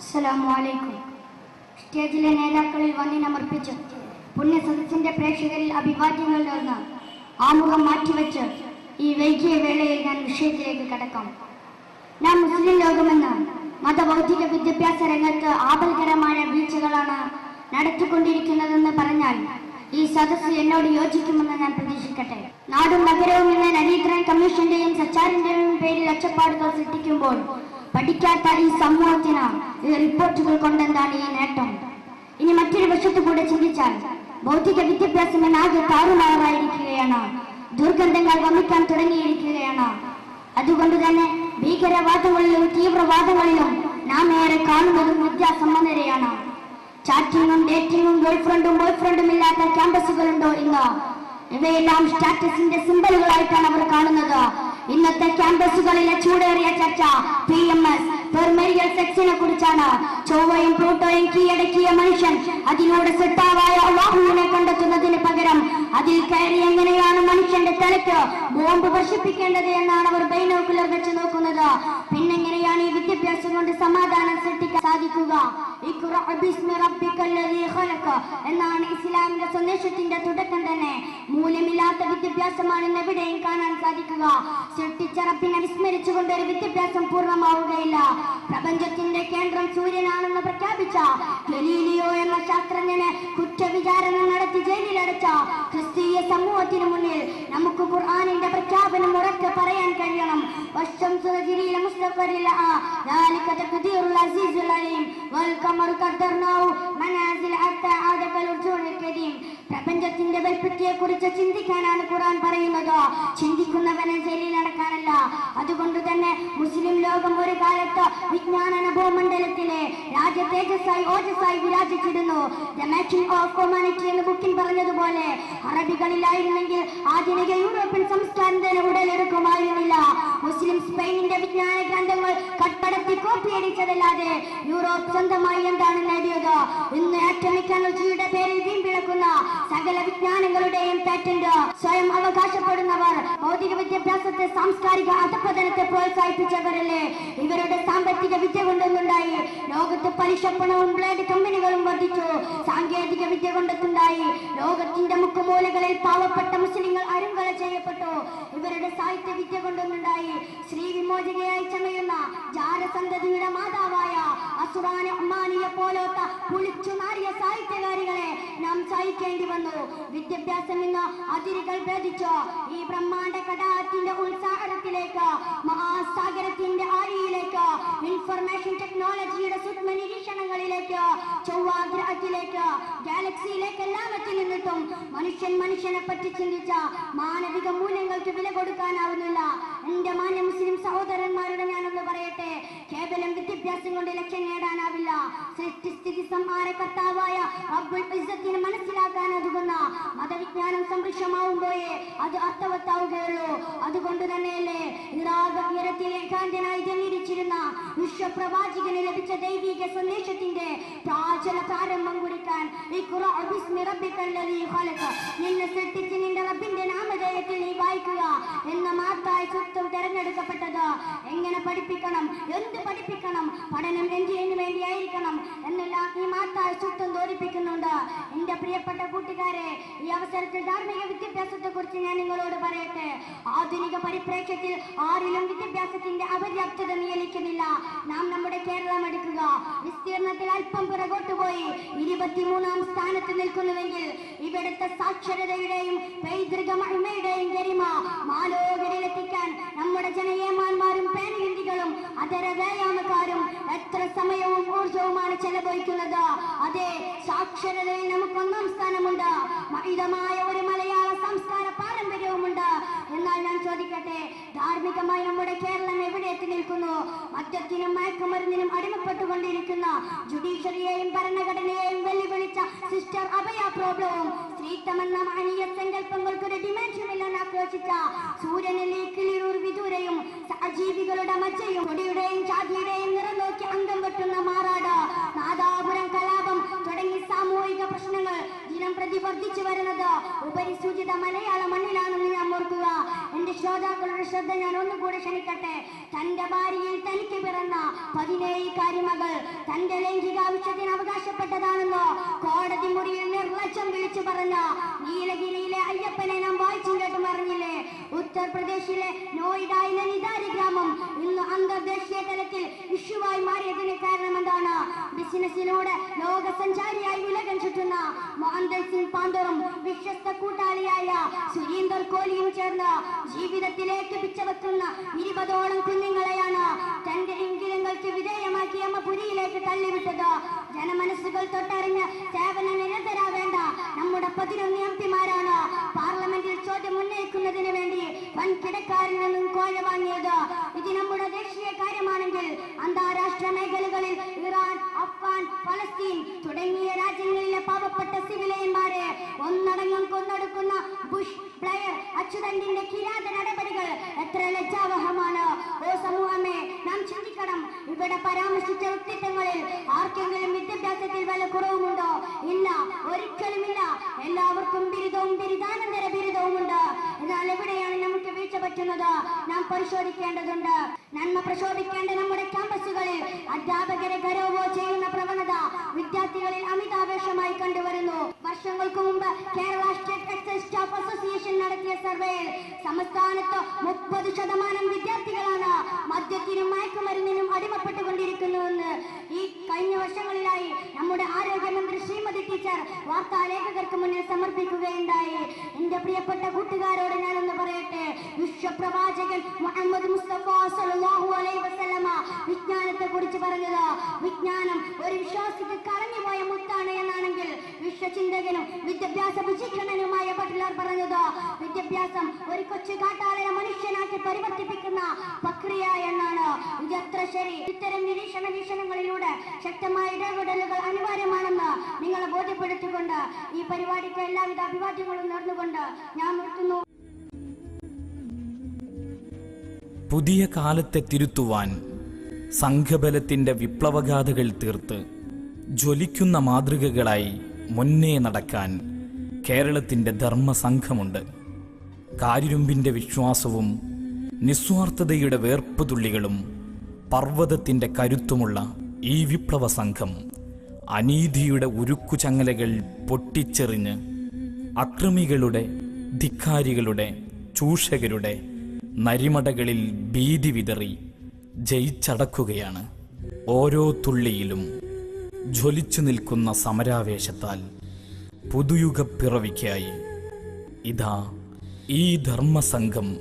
അസ്സലാമലൈക്കും സ്റ്റേജിലെ നേതാക്കളിൽ വന്ദിനമർപ്പിച്ച് പുണ്യ സദസ്സിന്റെ പ്രേക്ഷകരിൽ അഭിവാദ്യങ്ങൾ നേർന്ന് ആമുഖം മാറ്റിവെച്ച് ഈ വൈകിയ വേളയിൽ ഞാൻ വിഷയത്തിലേക്ക് കടക്കാം. ഞാൻ മുസ്ലിം ലോകമെന്ന് മതബൗദ്ധിക വിദ്യാഭ്യാസ രംഗത്ത് ആപൽകരമായ വീഴ്ചകളാണ് നടത്തിക്കൊണ്ടിരിക്കുന്നതെന്ന് പറഞ്ഞാൽ ഈ സദസ്സ് എന്നോട് യോജിക്കുമെന്ന് ഞാൻ പ്രതീക്ഷിക്കട്ടെ. നാടും നഗരവും എന്ന നരീന്ദ്രൻ കമ്മീഷന്റെയും സച്ചാറിന്റെയും പേരിൽ ഒച്ചപ്പാടുകൾ സൃഷ്ടിക്കുമ്പോൾ പഠിക്കാത്ത ഈ സമൂഹത്തിന് ഈ റിപ്പോർട്ടുകൾ കൊണ്ടെന്താണ് ഈ നേട്ടം? ഇനി മറ്റൊരു വശത്തു കൂടെ ചിന്തിച്ചാൽ ഭൗതിക വിദ്യാഭ്യാസം എന്നാകെ താറുമാറായിരിക്കുകയാണ്. ദുർഗന്ധങ്ങൾ വമിക്കാൻ തുടങ്ങിയിരിക്കുകയാണ്. അതുകൊണ്ട് തന്നെ ഭീകരവാദങ്ങളിലും തീവ്രവാദങ്ങളിലും നാം ഏറെ കാണുന്നതും വിദ്യാസമ്പന്നരെയാണ് ചാറ്റിങ്ങും ഡേറ്റിങ്ങും ഗേൾഫ്രണ്ടും ബോയ്ഫ്രണ്ടും ഇല്ലാത്ത ക്യാമ്പസുകളുണ്ടോ ഇന്ന്? ഇവയെല്ലാം സ്റ്റാറ്റസിന്റെ സിമ്പലുകളായിട്ടാണ് അവർ കാണുന്നത്. ഇന്നത്തെ ക്യാമ്പസുകളിലെ ചൂടേറിയ ചർച്ച പി എം എസ്. പെർമെരിയൽ സെക്സിനെ കുറിച്ചാണ്. ചൊവ്വയും പ്ലൂട്ടോയും കീഴടക്കിയ മനുഷ്യൻ അതിലൂടെ സെട്ടാവായ അള്ളാഹുവിനെ കണ്ടെത്തുന്നതിന് പകരം അതിൽ കയറി എങ്ങനെയാണ് മനുഷ്യന്റെ തലയ്ക്ക് ബോംബ് വർഷിപ്പിക്കേണ്ടത് എന്നാണ് അവർ ബൈനോക്കുലർ വെച്ച് നോക്കുന്നത്. പിന്നെങ്ങനെയാണ് ഈ വിദ്യാഭ്യാസം കൊണ്ട് സമാധാനം സൃഷ്ടിക്കാൻ സാധിക്കുക എന്നാണ് ഇസ്ലാമിന്റെ സന്ദേശത്തിന്റെ തുടക്കം തന്നെ. മൂല്യമില്ലാത്ത വിദ്യാഭ്യാസമാണ് എവിടെയും കാണാൻ സാധിക്കുക. സൃഷ്ടിച്ചറപ്പിനെ വിസ്മരിച്ചുകൊണ്ട് ഒരു വിദ്യാഭ്യാസം പൂർണമാവുകയില്ല. പ്രപഞ്ചത്തിന്റെ കേന്ദ്രം സൂര്യനാണെന്ന് പ്രഖ്യാപിച്ച ഗലീലിയോ എന്ന ശാസ്ത്രജ്ഞനെ കുറ്റവിചാരണ നടത്തി ജയിലിലടച്ച ക്രിസ്തീയ സമൂഹത്തിന് മുന്നിൽ നമുക്ക് ഖുർആാനിന്റെ പ്രഖ്യാപനം ഉറക്കെ പറയാൻ കഴിയണം. വർഷം സുരജിരിയിലെ മുസ്തഫരിലെ العزيز العليم والقمر قدرناه منازل حتى عاد كالرجول القديم പ്രപഞ്ചത്തിന്റെ വലിപ്പത്തെ കുറിച്ച് ചിന്തിക്കാനാണ് ഖുർആൻ പറയുന്നത് ചിന്തിക്കുന്നവനെ ജയിലിൽ നടക്കാനല്ല അതുകൊണ്ട് തന്നെ മുസ്ലിം ലോകം ഒരു കാലത്ത് വിജ്ഞാന ഭൂമണ്ഡലത്തിലെ രാജ തേജസ്സായി ഓജസ്സായി വിരാജിച്ചിരുന്നു ദ മേക്കിംഗ് ഓഫ് ഹ്യൂമാനിറ്റി എന്ന് ബുക്കിൽ പറഞ്ഞതുപോലെ അറബികളിലായിരുന്നെങ്കിൽ ആധുനിക യൂറോപ്യൻ സംസ്കാരം തന്നെ ഉടലെടുക്കുമായിരുന്നില്ല മുസ്ലിം സ്പെയിനിന്റെ വിജ്ഞാന ഗ്രന്ഥങ്ങൾ കട്ടടത്തി കോപ്പിയടിച്ചതല്ലാതെ യൂറോപ്പ് സ്വന്തമായി എന്താണ് നേടിയത്? ഇന്ന് ആറ്റമിക് പേരിൽ വീമ്പിളക്കുന്ന സകല വിജ്ഞാനങ്ങളുടെയും പാറ്റന്റ് സ്വയം അവകാശപ്പെടുന്നവർ ഭൗതിക വിദ്യാഭ്യാസത്തെ സാംസ്കാരിക അധപതനത്തെ പ്രോത്സാഹിപ്പിച്ചവരല്ലേ? ഇവരുടെ സാമ്പത്തിക വിദ്യ കൊണ്ടൊന്നുണ്ടായി ലോകത്ത് പലിശപ്പണവും ബ്ലേഡ് കമ്പനികളും വർദ്ധിച്ചു. സാങ്കേതിക വിദ്യ കൊണ്ടൊന്നുണ്ടായി ലോകത്തിന്റെ മുക്കുമൂലകളിൽ പാവപ്പെട്ട മുസ്ലിങ്ങൾ അരുങ്കള ചെയ്യപ്പെട്ടു. ഇവരുടെ സാഹിത്യ വിദ്യ കൊണ്ടൊന്നുണ്ടായി. ശ്രീ വിമോചനയായി ചമയുന്ന ജാരസന്തതിയുടെ മാതാവായ അസുറാന ഉമ്മാനിയെ പോലത്തെ പുളിച്ചു നാറിയ സാഹിത്യകാരികളെ നാം സഹിക്കേണ്ടി വന്നു. വിദ്യാഭ്യാസം ഇന്ന് അതിരുകൾ ഭേദിച്ചു. ഈ ബ്രഹ്മാണ്ഡ കടാത്തിന്റെ ഉത്സാഹത്തിലേക്ക് മഹാസാഗരത്തിന്റെ ആഴിയിലേക്ക് ഇൻഫർമേഷൻ ടെക്നോളജിയുടെ സൂക്ഷ്മ നിരീക്ഷണങ്ങളിലേക്ക് ചൊവ്വാഗ്രഹത്തിലേക്ക് ഗാലക്സിയിലേക്ക് എത്തി നിന്നിട്ടും മനുഷ്യൻ മനുഷ്യനെ പറ്റി ചിന്തിച്ച മാനവിക മൂല്യങ്ങൾക്ക് വില കൊടുക്കാനാവുന്നില്ല. എന്റെ മാന്യ മുസ്ലിം സഹോദരന്മാരുടെ ഞാനൊന്ന് പറയട്ടെ. കേവലം വിദ്യാഭ്യാസം കൊണ്ട് ലക്ഷ്യം നേടാനാവില്ല. സൃഷ്ടിസ്ഥിതി സംഹാര കർത്താവായ റബ്ബുൽ ഇസ്സത്തിന് മനസ്സിലാക്കാൻ ഒതുങ്ങുന്ന മതവിജ്ഞാനം സംരക്ഷമാവുമ്പോഴേ അത് അർത്ഥവത്താവുകയുള്ളൂ. അതുകൊണ്ട് തന്നെയല്ലേ ഇറാഖ് ഉയരത്തിൽ ഏകാന്തനായി ജനിച്ചിരുന്ന വിശ്വപ്രവാചകന് ലഭിച്ച ദൈവിക സന്ദേശത്തിന്റെ പ്രാചല പ്രാരംഭം കുറിക്കാൻ നിന്നെ സൃഷ്ടിച്ച് നിന്റെ റബ്ബിന്റെ നാമധേയത്തിൽ നീ വായിക്കുക എന്ന മാത്തായി സ്വത്വം തെരഞ്ഞെടുക്കപ്പെട്ടത് എങ്ങനെ പഠിപ്പിക്കണം? എന്ത് പഠിപ്പിക്കണം? പഠനം എന്തിനു വേണ്ടിയായിരിക്കണം? എന്നെല്ലാം ഈ മാത്തായി സ്വത്വം തോന്നിപ്പിക്കുന്നുണ്ട് എന്റെ പ്രിയപ്പെട്ട കൂട്ടുകാരെ ഈ അവസരത്തിൽ ധാർമ്മിക വിദ്യാഭ്യാസത്തെ കുറിച്ച് ഞാൻ നിങ്ങളോട് പറയട്ടെ. ആധുനിക പരിപ്രേക്ഷ്യത്തിൽ ആരിലും വിദ്യാഭ്യാസത്തിന്റെ അപര്യാപ്തത നിയലിക്കുന്നില്ല നാം നമ്മുടെ കേരളം എടുക്കുക വിസ്തീർണത്തിൽ അല്പം പുറകോട്ട് പോയി. ഇരുപത്തിമൂന്നാം സ്ഥാനത്ത് നിൽക്കുന്നുവെങ്കിൽ ഇവിടുത്തെ സാക്ഷരതയുടെയും പൈതൃക മഹിമയുടെയും ഗരിമ മാലോകരിലെത്തിക്കാൻ നമ്മുടെ ജനയേമാന്മാരും പേനയുണ്ടികളും അതര വ്യായാമക്കാരും എത്ര സമയവും ഊർജവുമാണ് ചെലവഴിക്കുന്നത്. അതെ സാക്ഷരതയിൽ നമുക്ക് ഒന്നാം സ്ഥാനമുണ്ട്. മഹിതമായ ഒരു മലയാള സംസ്കാര പാരമ്പര്യവുമുണ്ട്. എന്നാൽ ഞാൻ ചോദിക്കട്ടെ ധാർമ്മികമായി നമ്മുടെ കേരളം എവിടെ എത്തി നിൽക്കുന്നു? മദ്യത്തിനും മയക്കുമരുന്നിനും അടിമപ്പെട്ടുകൊണ്ടിരിക്കുന്ന ജുഡീഷ്യറിയെയും ഭരണഘടനയെയും വെല്ലുവിളിച്ച സിസ്റ്റർ അഭയ പ്രോബ്ലവും സ്ത്രീത്വമെന്ന മാനീയ സങ്കല്പങ്ങൾക്കൊരു ഡിമെൻഷനില്ലെന്ന് ആക്രോശിച്ച സൂര്യനിലെ കിളിരൂർ വിദൂരയും സഹജീവികളുടെ മച്ചയും കൊടിയുടെയും ജാതിയുടെയും നിറം നോക്കി അംഗം വെട്ടുന്ന മാറാട് നാദാപുരം കലാപം തുടങ്ങി സാമൂഹിക പ്രശ്നങ്ങൾ ദിനം പ്രതി വർദ്ധിച്ചു വരുന്നത് ഉപരിസൂചിത മലയാള എന്റെ ശ്രോതാക്കളുടെ ശ്രദ്ധ ഞാൻ ഒന്നുകൂടെ ക്ഷണിക്കട്ടെ. തന്റെ ഭാര്യയിൽ തനിക്ക് പിറന്ന പതിനേഴ് കാര്യമകൾ തന്റെ ലൈംഗിക ആവശ്യത്തിന് അവകാശപ്പെട്ടതാണെന്നോ കോടതി മുറിയിൽ നിർലക്ഷം വിളിച്ചു പറഞ്ഞ നീലഗിരിയിലെ അയ്യപ്പനെ നാം വായിച്ചു കേട്ടും അറിഞ്ഞില്ലേ? ഉത്തർപ്രദേശിലെ നോയിഡയിലെ നിതാരി ഗ്രാമം ഇന്ന് അന്തർദേശീയ തലത്തിൽ ഇഷ്യുവായി മാറിയതിന് കാരണം എന്താണ്? ബിസിനസ്സിലൂടെ ലോക സഞ്ചാരിയായി ഉലകം ചുറ്റുന്ന മോഹൻദൻ സിംഗ് പാന്തറും വിശ്വസ്ത കൂട്ടാളിയായ സുരീന്ദർ കോഹ്ലിയും ചേർന്ന് ജീവിതത്തിലേക്ക് പിച്ചവെക്കുന്ന ഇരുപതോളം കുഞ്ഞുങ്ങളെയാണ് തന്റെ എങ്കിലങ്ങൾക്ക് വിധേയമാക്കി അമ്മ പുരിയിലേക്ക് തള്ളിവിട്ടത്. ജനമനസ്സുകൾ തൊട്ടറിഞ്ഞ് സേവന നിരതരാവേണ്ട നമ്മുടെ പതിനൊന്ന് എം പിമാരാണ് പാർലമെന്റിൽ ചോദ്യം ഉന്നയിക്കുന്നതിന് വേണ്ടി വൻകിടക്കാരിൽ നിന്നും കോഴ വാങ്ങിയത്. ഇത് ഫലസ്തീൻ തുടങ്ങിയ രാജ്യങ്ങളിലെ പാവപ്പെട്ട സിവിലിയന്മാരെ ഒന്നടങ്കം കൊന്നൊടുക്കുന്ന ബുഷ് പ്ലെയർ അച്യുതന്റെ കിരാത നടപടികൾ എത്ര ലജ്ജാവഹമാണ്. ഓ സമൂഹമേ നാം ചിന്തിക്കണം. ഇവിടെ പരാമർശിച്ച വ്യക്തിത്വങ്ങളിൽ ആർക്കെങ്കിലും വിദ്യാഭ്യാസത്തിൽ വല്ല കുറവുമുണ്ടോ? ഇല്ല ഒരിക്കലുമില്ല. എല്ലാവർക്കും ബിരുദവും ബിരുദാനന്തര ബിരുദവും ഉണ്ട് എന്നാൽ എവിടെയാണ് നമുക്ക് വീഴ്ച പറ്റുന്നത്? നാം പരിശോധിക്കേണ്ടതുണ്ട്. നന്മ പ്രശോഭിക്കേണ്ട നമ്മുടെ ക്യാമ്പസുകളിൽ അധ്യാപകരെ ഗരവോ ചെയ്യുന്ന വർഷങ്ങൾക്ക് മുമ്പ് Kerala state excise staff association നടത്തിയ സർവേയിൽ സംസ്ഥാനത്ത് മുപ്പത് ശതമാനം വിദ്യാർത്ഥികളാണ് മദ്യത്തിനും മയക്കുമരുന്നിനും അടിമപ്പെട്ടുകൊണ്ടിരിക്കുന്നുവെന്ന് ഈ കഴിഞ്ഞ വർഷങ്ങളിലായി നമ്മുടെ ആരോഗ്യമന്ത്രി ശ്രീമതി ടീച്ചർ വാർത്താലേഖകർക്ക് മുന്നിൽ സമർപ്പിക്കുകയുണ്ടായി. എന്റെ പ്രിയപ്പെട്ട കൂട്ടുകാരോട് ഞാനൊന്ന് വിശ്വപ്രവാചകൻ മുഹമ്മദ് മുസ്തഫ സല്ലല്ലാഹു അലൈഹി വസല്ലമ വിജ്ഞാനത്തെ കുറിച്ച് പറഞ്ഞത് വിജ്ഞാനം ഒരു വിശ്വാസിക്ക് കളഞ്ഞുപോയ മുത്താണ് എന്നാണെങ്കിൽ വിശ്വചിന്തകനും വിദ്യാഭ്യാസ വിശിക്ഷണനുമായ ബട്ട്ലർ പറഞ്ഞത് വിദ്യാഭ്യാസം ഒരു കൊച്ചു കാട്ടാളനെ മനുഷ്യനാക്കി പരിവർത്തിപ്പിക്കുന്ന പ്രക്രിയ എന്നാണ്. ഇത് എത്ര ശരി. ഇത്തരം നിരീക്ഷണ വീക്ഷണങ്ങളിലൂടെ ശക്തമായ ഇടപെടലുകൾ അനിവാര്യമാണെന്ന് നിങ്ങളെ ബോധ്യപ്പെടുത്തിക്കൊണ്ട് ഈ പരിപാടിക്ക് എല്ലാവിധ അഭിവാദ്യങ്ങളും നേർന്നുകൊണ്ട് ഞാൻ നിർത്തുന്നു. പുതിയ കാലത്തെ തിരുത്തുവാൻ സംഘബലത്തിന്റെ വിപ്ലവഗാഥകൾ തീർത്ത് ജ്വലിക്കുന്ന മാതൃകകളായി മുന്നേ നടക്കാൻ കേരളത്തിന്റെ ധർമ്മസംഘമുണ്ട്. കാരിരുമ്പിന്റെ വിശ്വാസവും നിസ്വാർത്ഥതയുടെ വേർപ്പുതുള്ളികളും പർവതത്തിന്റെ കരുത്തുമുള്ള ഈ വിപ്ലവ സംഘം അനീതിയുടെ ഉരുക്കുചങ്ങലകൾ പൊട്ടിച്ചെറിഞ്ഞ് അക്രമികളുടെ ധിക്കാരികളുടെ ചൂഷകരുടെ നരിമടകളിൽ ഭീതി വിതറി ജയിച്ചടക്കുകയാണ്. ഓരോ തുള്ളിയിലും ജ്വലിച്ചു നിൽക്കുന്ന സമരാവേശത്താൽ പുതുയുഗപ്പിറവിക്കായി. ഇതാ ഈ ധർമ്മസംഘം